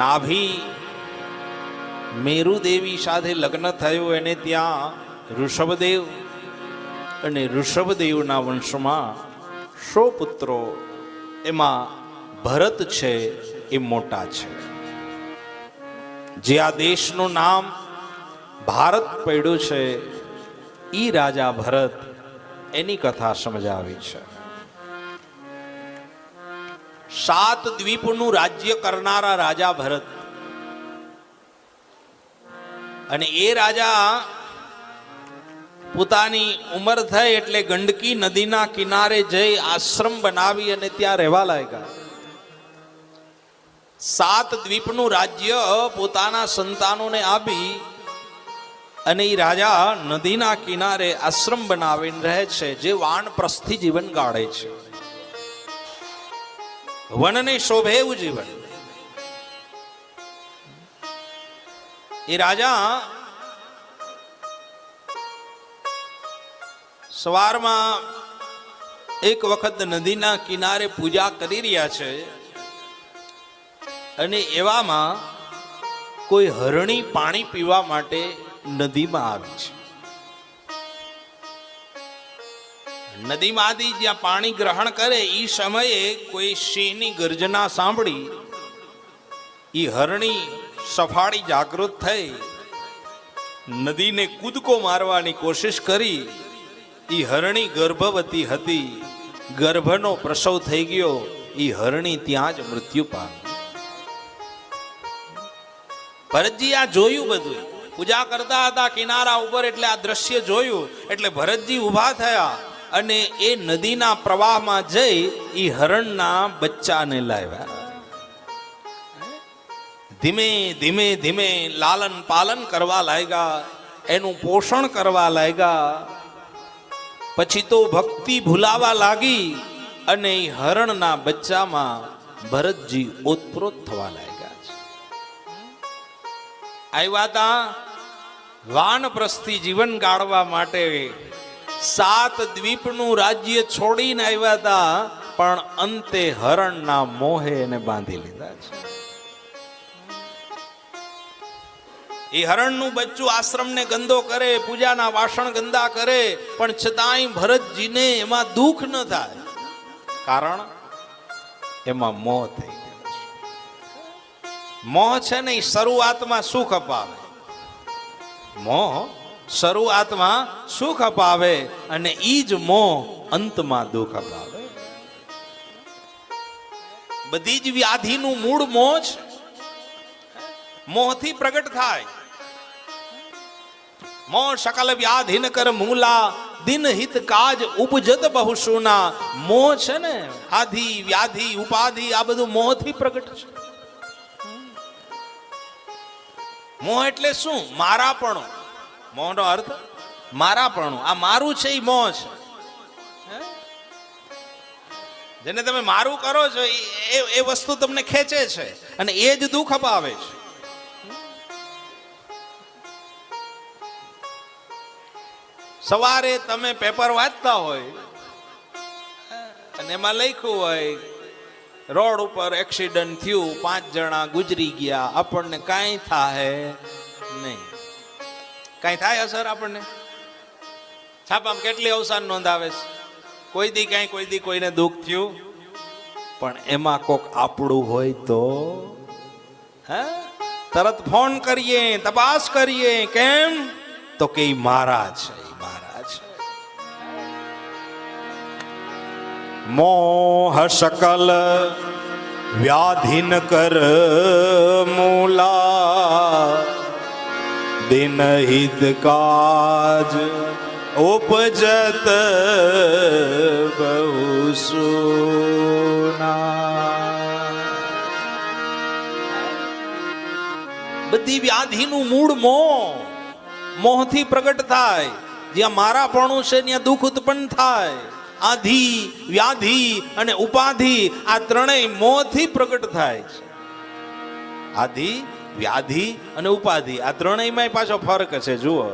નાભી મેરુદેવી સાથે લગ્ન થયું, એને ત્યાં ઋષભદેવ અને ઋષભદેવના વંશમાં સો પુત્રો. એમાં ભરત છે, એ મોટા છે. જે આ દેશનું નામ ભારત પડ્યું છે, ઈ રાજા ભરત એની કથા સમજાવી છે. સાત દ્વીપનું રાજ્ય કરનારા રાજા ભરત. અને એ રાજા પોતાની ઉંમર થઈ એટલે ગંડકી નદીના કિનારે જઈ આશ્રમ બનાવી અને ત્યાં રહેવા લાગ્યા. સાત દ્વીપનું રાજ્ય પોતાના સંતાનોને આપી અને એ રાજા નદીના કિનારે આશ્રમ બનાવીને રહે છે, જે વાનપ્રસ્થથી જીવન ગાળે છે. વનને શોભે એવું જીવન એ રાજા સવારમાં એક વખત નદીના કિનારે પૂજા કરી રહ્યા છે અને એવામાં કોઈ હરણી પાણી પીવા માટે નદીમાં આવી છે. નદીમાંથી જ્યાં પાણી ગ્રહણ કરે એ સમયે કોઈ સિંહની ગર્જના સાંભળી એ હરણી સફાળી જાગૃત થઈ, નદીને કૂદકો મારવાની કોશિશ કરી એ હરણી ગર્ભવતી હતી, ગર્ભનો પ્રસવ થઈ ગયો એ હરણી ત્યાં જ મૃત્યુ પામી. ભરતજી આ જોયું બધું. પૂજા કરતા હતા, કિનારા ઉપર એટલે આ દ્રશ્ય જોયું, એટલે ભરતજી ઊભા થયા. અને એ નદીના પ્રવાહમાં જઈ એ હરણના બચ્ચાને લાવ્યા. ધીમે ધીમે ધીમે લાલન પાલન કરવા લાગ્યા, એનું પોષણ કરવા લાગ્યા. પછી તો ભક્તિ ભૂલાવા લાગી અને એ હરણના બચ્ચામાં ભરતજી ઓતપ્રોત થવા લાગ્યા છે. આવ્યા તા વાનપ્રસ્થી જીવન ગાળવા માટે સાત દ્વીપનું રાજ્ય છોડીને આવ્યા તા પણ અંતે હરણના મોહે એને બાંધી લીધા છે. એ હરણનું બચ્ચું આશ્રમને ગંદો કરે, પૂજાના વાસણ ગંદા કરે, પણ છતાંય ભરતજીને એમાં દુઃખ ન થાય. કારણ એમાં મોહ થઈ ગયો મોહ છે ને શરૂઆતમાં સુખ અપાવે. મોહ શરૂઆતમાં સુખ અપાવે અને ઈ જ મોહ અંતમાં દુઃખ અપાવે. બધી જ વ્યાધિનું મૂળ મોહ છે મોહથી પ્રગટ થાય. મોહ સકલ વ્યાધિન કર મૂલા, દિન હિત કાજ ઉપજત બહુ સુના મોહ છે ને, આધિ, વ્યાધિ, ઉપાધિ, આ બધું મોહથી પ્રગટ છે. મોહ એટલે શું? મારાપણું મોહનો અર્થ? મારાપણું. આ મારું છે એ મોં છે. જેને તમે મારું કરો છો એ- એ એ વસ્તુ તમને ખેંચે છે અને એ જ દુઃખ અપાવે છે. સવારે તમે પેપર વાંચતા હોય અને એમાં લખ્યું હોય રોડ ઉપર એક્સિડન્ટ થયું પાંચ જણા ગુજરી ગયા આપણને કાંઈ થાય નહીં. કાંઈ થાય અસર આપણને? છાપામાં કેટલી અવસાન નોંધાવે છે? કોઈ દી કાંઈ કોઈ દી કોઈને દુઃખ થયું? પણ એમાં કોક આપણું હોય તો? હે? તરત ફોન કરીએ, તપાસ કરીએ. કેમ? તો કે મારા છે મારા છે. મોહ સકલ વ્યાધિન કર દિન હિત કાજ ઉપજત બહુ બધી વ્યાધિનું મૂળ મોહ, મોહથી પ્રગટ થાય. જ્યાં મારાપણું છે, ત્યાં દુઃખ ઉત્પન્ન થાય. આધિ, વ્યાધિ અને ઉપાધિ આ ત્રણેય મોહથી પ્રગટ થાય છે. આધિ વ્યાધિ અને ઉપાધિ. આ ત્રણેયમાં પાછો ફરક છે, જુઓ.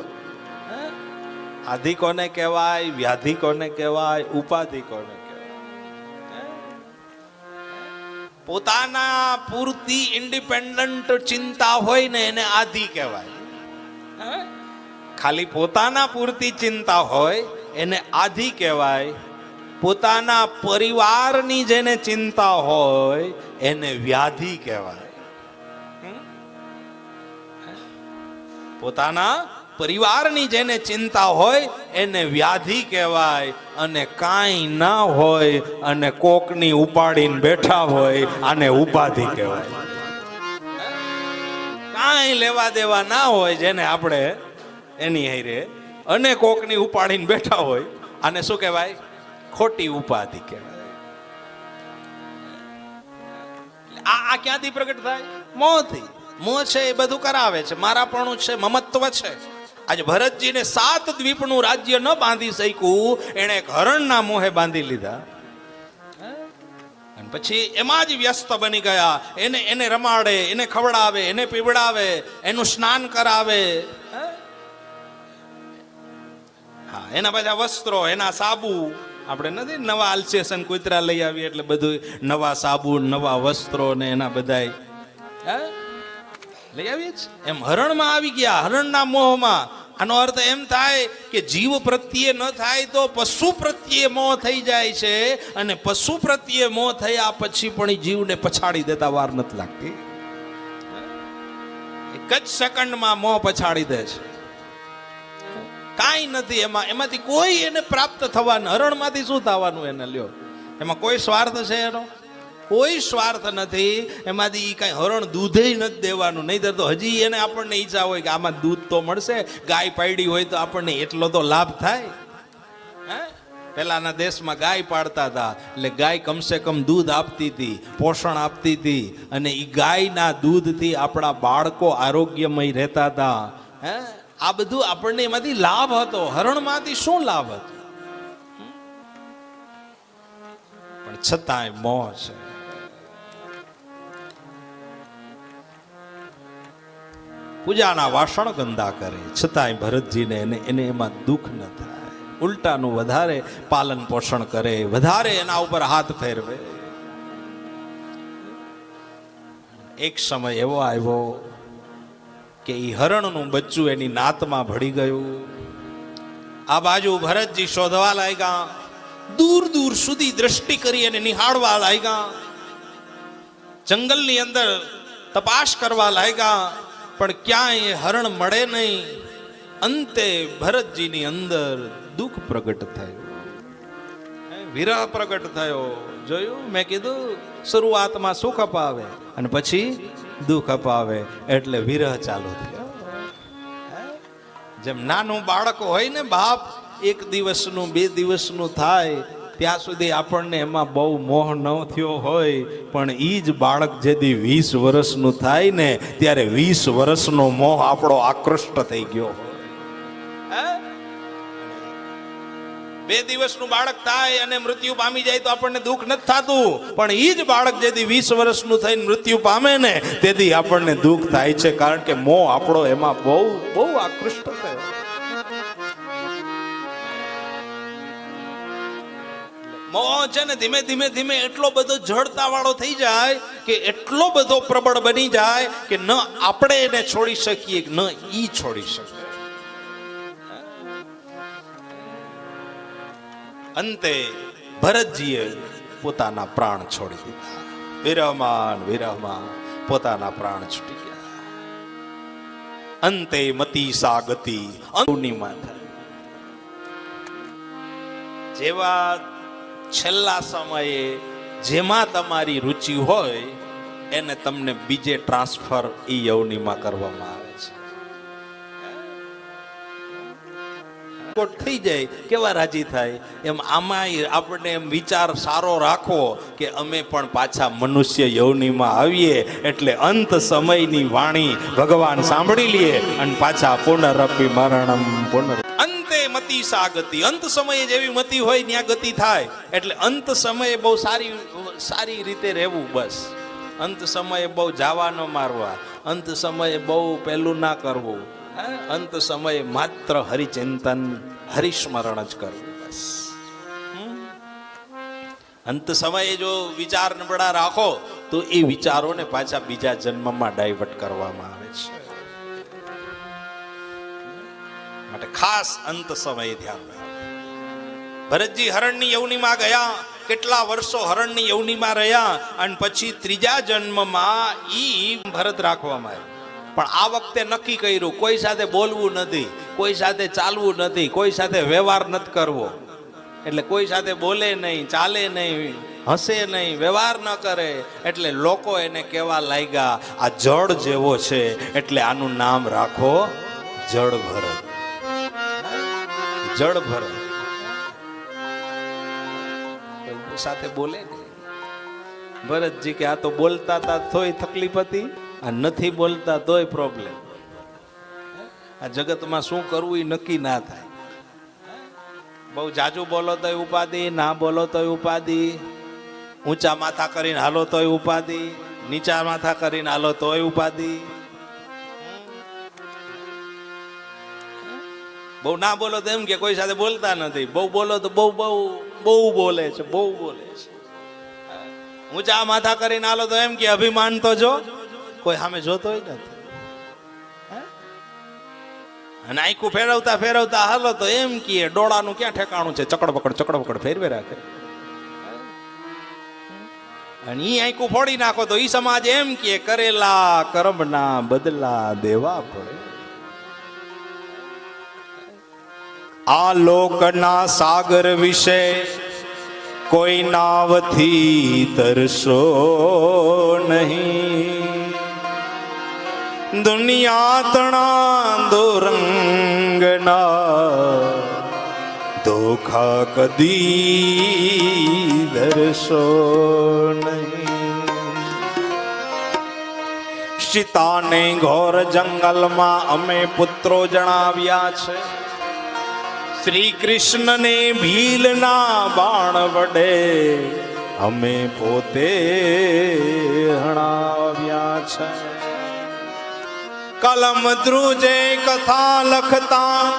આધિ કોને કહેવાય, વ્યાધિ કોને કહેવાય, ઉપાધિ કોને કહેવાય? પોતાના પૂરતી ઇન્ડિપેન્ડન્ટ ચિંતા હોય ને એને આધિ કહેવાય? ખાલી પોતાના પૂરતી ચિંતા હોય, એને આધિ કહેવાય. પોતાના પરિવારની જેને ચિંતા હોય, એને વ્યાધિ કહેવાય. પોતાના પરિવારની જેને ચિંતા હોય એને વ્યાધિ કહેવાય અને કાંઈ ના હોય અને કોકની ઉપાડીને બેઠા હોય આને ઉપાધિ કહેવાય. કાંઈ લેવા દેવા ના હોય જેને આપણે એની હારે અને કોકની ઉપાડીને બેઠા હોય, આને શું કહેવાય? ખોટી ઉપાધિ કહેવાય. આ ક્યાંથી પ્રગટ થાય? મોહથી મોહ છે એ બધું કરાવે છે, મારાપણું છે, મમત્વ છે. આજે ભરતજીને સાત દ્વીપનું રાજ્ય ન બાંધી શક્યું, એણે એક હરણના મોહે બાંધી લીધા. અને પછી એમાં જ વ્યસ્ત બની ગયા. એને એને રમાડે, એને ખવડાવે, એને પીવડાવે, એનું સ્નાન કરાવે. હા, એના બધા વસ્ત્રો, એના સાબુ. આપણે નથી નવા અલ્સેશન કુતરા લઈ આવીએ એટલે બધું નવા સાબુ, નવા વસ્ત્રો ને એના બધાય. હે? લઈ આવીએ જ એમ હરણમાં આવી ગયા, હરણના મોહમાં. આનો અર્થ એમ થાય કે જીવ પ્રત્યે ન થાય તો પશુ પ્રત્યે મોહ થઈ જાય છે અને પશુ પ્રત્યે મોહ થયા પછી પણ જીવને પછાડી દેતા વાર નથી લાગતી. એક જ સેકન્ડમાં મોહ પછાડી દે છે. કાંઈ નથી, એમાં, એમાંથી કોઈ એને પ્રાપ્ત થવાનું હરણમાંથી શું થવાનું એને લ્યો? એમાં કોઈ સ્વાર્થ છે એનો? કોઈ સ્વાર્થ નથી. એમાંથી એ કાંઈ હરણ દૂધે નથી દેવાનું. નહીંતર તો હજી એને આપણને ઈચ્છા હોય કે આમાં દૂધ તો મળશે, ગાય પાડી હોય તો આપણને એટલો તો લાભ થાય. હે? પહેલાના દેશમાં ગાય પાડતા હતા. એટલે ગાય કમસે કમ દૂધ આપતી હતી, પોષણ આપતી હતી. અને એ ગાયના દૂધથી આપણા બાળકો આરોગ્યમય રહેતા હતા. હે? આ બધું આપણને એમાંથી લાભ હતો. હરણમાંથી શું લાભ હતો? પણ છતાંય મોં છે. પૂજાના વાસણ ગંદા કરે, છતાંય ભરતજીને એને એને એમાં દુઃખ ન થાય. ઉલટાનું વધારે પાલન પોષણ કરે, વધારે એના ઉપર હાથ ફેરવે. એક સમય એવો આવ્યો કે એ હરણનું બચ્ચું એની નાતમાં ભળી ગયું. આ બાજુ ભરતજી શોધવા લાગ્યા. દૂર દૂર સુધી દ્રષ્ટિ કરી અને નિહાળવા લાગ્યા. જંગલની અંદર તપાસ કરવા લાગ્યા. પણ ક્યાંય એ હરણ મળે નહીં. અંતે ભરતજીની અંદર દુઃખ પ્રગટ થયું. વિરહ પ્રગટ થયો. જોયું? મેં કીધું, શરૂઆતમાં સુખ અપાવે અને પછી દુઃખ અપાવે. એટલે વિરહ ચાલુ થયો. જેમ નાનું બાળક હોય ને બાપ, એક દિવસનું, બે દિવસનું થાય ત્યાં સુધી આપણને એમાં બહુ મોહ ન થયો હોય, પણ એ જ બાળક જેથી વીસ વર્ષનું થાય ને, ત્યારે વીસ વર્ષનો મોહ આપણો આકૃષ્ટ થઈ ગયો. બે દિવસનું બાળક થાય અને મૃત્યુ પામી જાય તો આપણને દુઃખ નથી થતું, પણ એ જ બાળક જેથી વીસ વર્ષનું થઈને મૃત્યુ પામે ને, તેથી આપણને દુઃખ થાય છે, કારણ કે મોહ આપણો એમાં બહુ બહુ આકૃષ્ટ થયો. મોહ છે ને ધીમે ધીમે ધીમે એટલો બધો જડતા વાળો થઈ જાય કે એટલો બધો પ્રબળ બની જાય કે ન આપણે એને છોડી શકીએ, ન ઈ છોડી શકે અંતે ભરતજીએ પોતાના પ્રાણ છોડી દીધા. વિરહમાન વિરહમાન પોતાના પ્રાણ છૂટી ગયા. અંતે મતી સાગતી અનુની અનુનિમાં જેવા છેલ્લા સમયે જેમાં તમારી રુચિ હોય, એને તમને બીજે ટ્રાન્સફર ઈ યવનીમાં કરવામાં આવે છે. થઈ જાય, કેવા રાજી થાય? એમ આમાં આપણે એમ વિચાર સારો રાખો કે અમે પણ પાછા મનુષ્ય યવનીમાં આવીએ, એટલે અંત સમયની વાણી ભગવાન સાંભળી લઈએ અને પાછા પુનરપી મરણમ પુનર મતી સા ગતિ અંત સમયે જેવી મતિ હોય, ત્યાં ગતિ થાય. એટલે અંત સમયે બહુ સારી સારી રીતે રહેવું બસ. અંત સમયે બહુ જાવા ન મારવા. અંત સમયે બહુ પહેલું ના કરવું? અંત સમયે માત્ર હરિચિંતન, હરિસ્મરણ જ કરવું બસ. અંત સમયે જો વિચાર નબળા રાખો, તો એ વિચારોને પાછા બીજા જન્મમાં ડાયવર્ટ કરવામાં માટે ખાસ અંત સમયે ધ્યાન રાખો ભરતજી હરણની યવનીમાં ગયા, કેટલા વર્ષો હરણની યવનીમાં રહ્યા અને પછી ત્રીજા જન્મમાં ઈ ભરત રાખવામાં આવ્યો. પણ આ વખતે નક્કી કર્યું, કોઈ સાથે બોલવું નથી, કોઈ સાથે ચાલવું નથી, કોઈ સાથે વ્યવહાર નથી કરવો. એટલે કોઈ સાથે બોલે નહીં, ચાલે નહીં, હસે નહીં, વ્યવહાર ન કરે. એટલે લોકો એને કહેવા લાગ્યા, આ જળ જેવો છે, એટલે આનું નામ રાખો જળ ભરત. જળ ભરો. સાથે બોલે ભરતજી કે આ તો બોલતા તા તોય તકલીફ હતી, આ નથી બોલતા તોય પ્રોબ્લેમ આ જગતમાં શું કરવું એ નક્કી ના થાય. બહુ જાજુ બોલો તોય ઉપાધિ, ના બોલો તોય ઉપાધિ. ઊંચા માથા કરીને હાલો તોય ઉપાધિ, નીચા માથા કરીને હાલો તોય ઉપાધિ. બહુ ના બોલો તો એમ કે કોઈ સાથે બોલતા નથી. બહુ બોલો તો બહુ બહુ બહુ બોલે છે, બહુ બોલે છે. ઊંચા માથા કરીને આલો તો એમ કે અભિમાન તો જો, કોઈ સામે જોતોય નથી. અને આખું ફેરવતા ફેરવતા હાલો તો એમ કે ડોળાનું ક્યાં ઠેકાણું છે? ચકડ પકડ ચકડ પકડ ફેરવે રાખે. અને ઈ આખું ફોડી નાખો તો ઈ સમાજ એમ કે કરેલા કર્મના બદલા દેવા પડે. આ લોકના સાગર વિશે કોઈ નાવથી તરશો નહીં. દુનિયા તણા દોરંગના ધોખા કદી દરશો નહીં. સીતાને ઘોર જંગલમાં અમે પુત્રો જણાવ્યા છે. શ્રી કૃષ્ણને ભીલના બાણ વડે અમે પોતે હણાવ્યા છે. કલમ ધ્રુજે કથા લખતા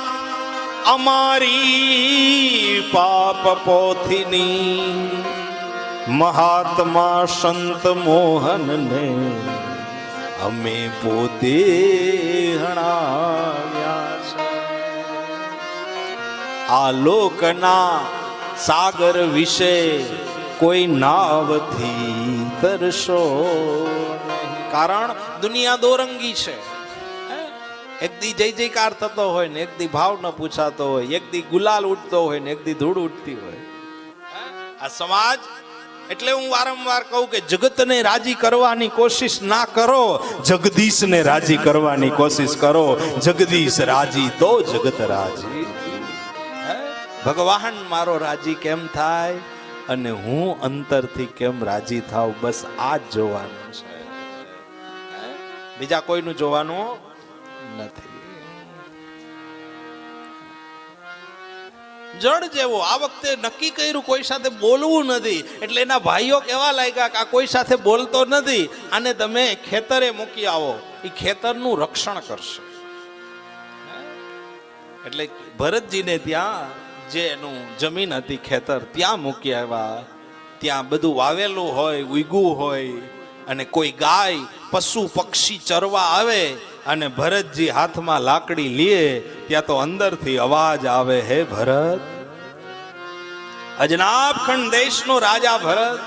અમારી પાપ પોથીની મહાત્મા સંત મોહનને અમે પોતે હણાવ્યા આ લોકના સાગર વિશે કોઈ નાવથી તરશો કારણ દુનિયા દોરંગી છે? એક દી જય જયકાર થતો હોય ને, એક દી ભાવ ન પૂછાતો હોય, એક દી ગુલાલ ઉઠતો હોય ને, એક દી ધૂળ ઉઠતી હોય? આ સમાજ, એટલે હું વારંવાર કહું કે જગતને રાજી કરવાની કોશિશ ના કરો જગદીશને રાજી કરવાની કોશિશ કરો જગદીશ રાજી તો જગત રાજી? ભગવાન, મારો રાજી કેમ થાય? અને હું અંતરથી કેમ રાજી થાવ બસ આ જ જોવાનું છે. બીજા કોઈનું જોવાનું નથી. જળ જેવો, આ વખતે નક્કી કર્યું કોઈ સાથે બોલવું નથી. એટલે એના ભાઈઓ કેવા લાગ્યા કે આ કોઈ સાથે બોલતો નથી. અને તમે ખેતરે મૂકી આવો. એ ખેતરનું રક્ષણ કરશે. એટલે ભરતજીને ત્યાં જે એનું જમીન હતી ખેતર, ત્યાં મૂકી આવ્યા. ત્યાં બધું વાવેલું હોય, ઉગ્યું હોય, અને કોઈ ગાય, પશુ, પક્ષી ચરવા આવે અને ભરતજી હાથમાં લાકડી લે ત્યાં તો અંદરથી અવાજ આવે, હે ભરત અજનાબ ખંડ દેશનો રાજા ભરત,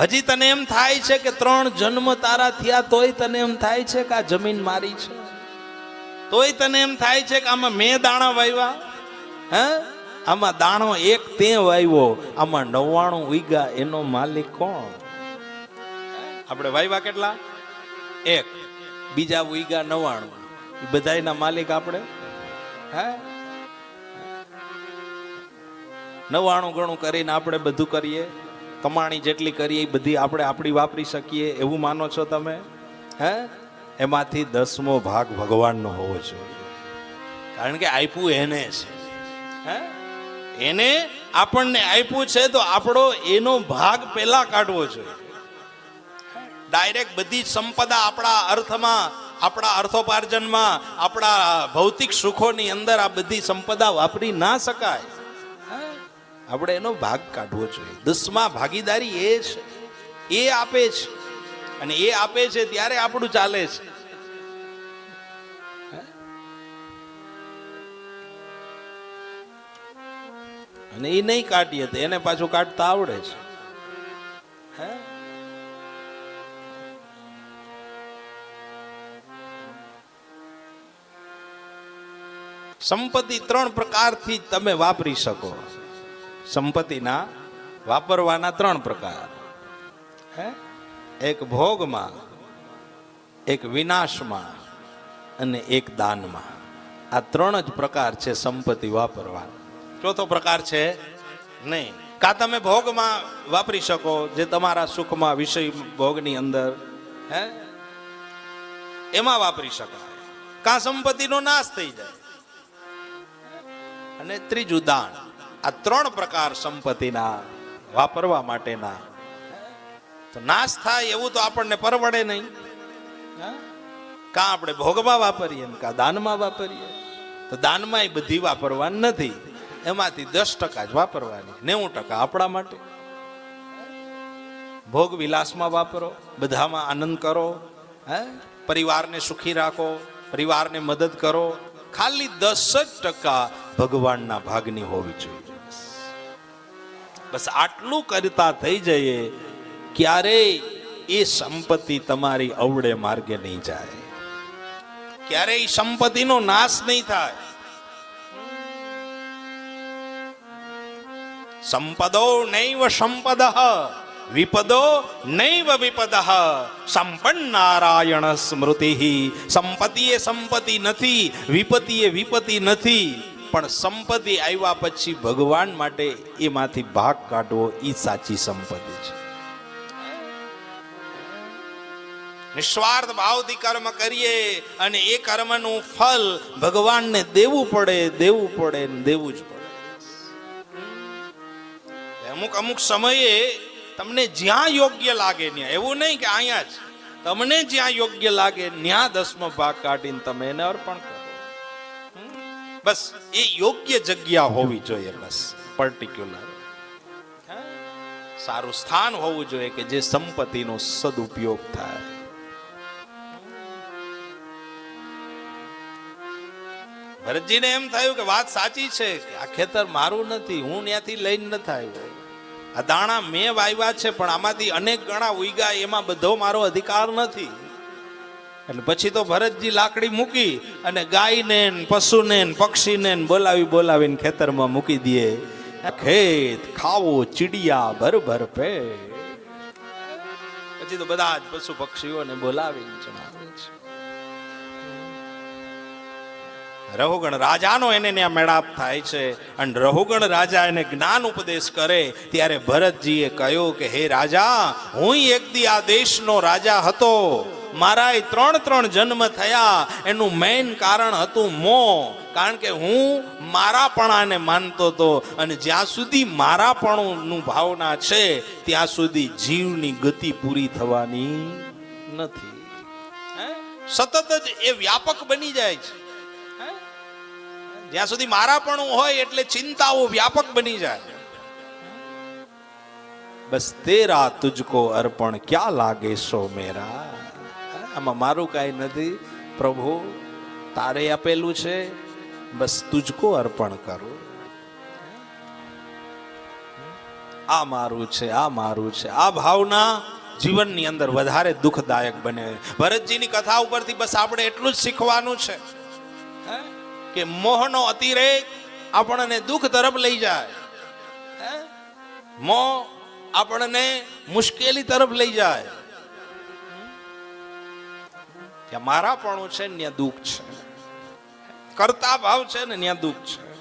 હજી તને એમ થાય છે કે ત્રણ જન્મ તારા થયા તોય તને એમ થાય છે કે આ જમીન મારી છે? તોય તને એમ થાય છે કે આમાં મેં દાણા વાવ્યા? હે? આમાં દાણો એક તે વાવ્યો આમાં નવ્વાણું ઉગ્યા એનો માલિક કોણ? આપણે વાવ્યા કેટલા? એક. બીજા ઉગ્યા નવ્વાણું. એ બધાયના માલિક આપણે? હે? નવ્વાણું ગણું કરીને આપણે બધું કરીએ. કમાણી જેટલી કરીએ એ બધી આપણે આપણી વાપરી શકીએ. એવું માનો છો તમે? હે? એમાંથી દસમો ભાગ ભગવાનનો હોવો જોઈએ. કારણ કે આપ્યું એને છે હે? એને આપણને આપ્યું છે તો આપણો એનો ભાગ પહેલા કાઢવો જોઈએ ડાયરેક્ટ બધી સંપદા આપણા અર્થમાં આપણા અર્થોપાર્જનમાં આપણા ભૌતિક સુખોની અંદર આ બધી સંપદા વાપરી ના શકાય? આપણે એનો ભાગ કાઢવો જોઈએ. દસમા ભાગીદારી એ છે. એ આપે છે. અને એ આપે છે ત્યારે આપણું ચાલે છે. અને એ નહીં કાઢીએ તો એને પાછું કાઢતા આવડે છે. હે? સંપત્તિ ત્રણ પ્રકારથી તમે વાપરી શકો. સંપત્તિના વાપરવાના ત્રણ પ્રકાર. હે? એક ભોગમાં, એક વિનાશમાં અને એક દાનમાં. આ ત્રણ જ પ્રકાર છે સંપત્તિ વાપરવા ચોથો પ્રકાર છે? નહીં. કા તમે ભોગમાં વાપરી શકો જે તમારા સુખમાં, વિષય ભોગની અંદર, હે? એમાં વાપરી શકાય. કા સંપત્તિનો નાશ થઈ જાય? અને ત્રીજું દાન. આ ત્રણ પ્રકાર સંપત્તિના વાપરવા માટેના. તો નાશ થાય એવું તો આપણને પરવડે નહીં? કાં આપણે ભોગમાં વાપરીએ ને કાં દાનમાં વાપરીએ? તો દાનમાં એ બધી વાપરવાની નથી. એમાંથી દસ ટકા જ વાપરવાની. નેવું ટકા આપણા માટે. ભોગ વિલાસમાં વાપરો, બધામાં આનંદ કરો, હે? પરિવારને સુખી રાખો, પરિવારને મદદ કરો. ખાલી દસ જ ટકા ભગવાનના ભાગની હોવી જોઈએ. બસ આટલું કરતા થઈ જઈએ, ક્યારેય એ સંપત્તિ તમારી અવડે માર્ગે નહીં જાય. ક્યારેય સંપત્તિનો નાશ નહીં થાય. સંપદો નૈવ સંપદ, વિપદો નૈવ વિપદ. સંપન્નારાયણ સ્મૃતિ સંપત્તિ એ સંપત્તિ નથી વિપત્તિ એ વિપત્તિ નથી. પણ સંપત્તિ આવ્યા પછી ભગવાન માટે એમાંથી ભાગ કાઢવો એ સાચી સંપત્તિ છે. નિસ્વાર્થ ભાવથી કર્મ કરીએ અને એ કર્મનું ફલ ભગવાનને દેવું પડે દેવું પડે દેવું જ પડે. અમુક અમુક સમયે તમને જ્યાં યોગ્ય લાગે ત્યાં એવું નહીં કે અહીંયા જ. તમને જ્યાં યોગ્ય લાગે ત્યાં દસમો ભાગ કાઢીને તમે એને અર્પણ કરો? બસ, એ યોગ્ય જગ્યા હોવી જોઈએ બસ પર્ટિક્યુલર સારું સ્થાન હોવું જોઈએ કે જે સંપત્તિનો સદુપયોગ થાય. ભરતજીને એમ થયું કે વાત સાચી છે આ ખેતર મારું નથી, હું ત્યાંથી લઈને નથી આવ્યો. આ દાણા મેં વાવ્યા છે, પણ આમાંથી અનેક ગણા ઉગ્યા એમાં બધો મારો અધિકાર નથી. એટલે પછી તો ભરતજી લાકડી મૂકી અને ગાયને પશુને પક્ષીને બોલાવી બોલાવીને ખેતરમાં મૂકી દે. ખેત ખાવો ચીડિયા ભર ભર પે પછી તો બધા જ પશુ પક્ષીઓને બોલાવીને જણાવે. રહુગણ રાજાનો એને ત્યાં મેળાપ થાય છે અને રહુગણ રાજા એને જ્ઞાન ઉપદેશ કરે, ત્યારે ભરતજીએ કહ્યું કે, હે રાજા, હું એક દી આ દેશનો રાજા હતો મારા ત્રણ ત્રણ જન્મ થયા એનું મેઇન કારણ હતું મો કારણ કે હું મારાપણાને માનતો હતો અને જ્યાં સુધી મારાપણુંનું ભાવના છે, ત્યાં સુધી જીવની ગતિ પૂરી થવાની નથી? સતત જ એ વ્યાપક બની જાય છે? જ્યાં સુધી મારાપણું હોય એટલે ચિંતાઓ વ્યાપક બની જાય. બસ તેરા તુજકો અર્પણ ક્યાં લાગે સો મેરા? આમાં મારું કાંઈ નથી. પ્રભુ, તારે આપેલું છે. બસ તુજકો અર્પણ કરું. આ મારું છે, આ મારું છે. આ ભાવના જીવનની અંદર વધારે દુઃખદાયક બને. ભરતજીની કથા ઉપરથી બસ આપણે એટલું જ શીખવાનું છે? કે મોહનો અતિરેક આપણને દુઃખ તરફ લઈ જાય? મોહ આપણને મુશ્કેલી તરફ લઈ જાય. ત્યાં મારાપણું છે ને ત્યાં દુઃખ છે. કરતા ભાવ છે ને ત્યાં દુઃખ છે.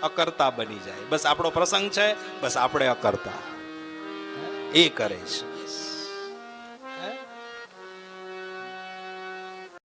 અકર્તા બની જાય. બસ આપણો પ્રસંગ છે, બસ આપણે અકર્તા. એ કરે છે.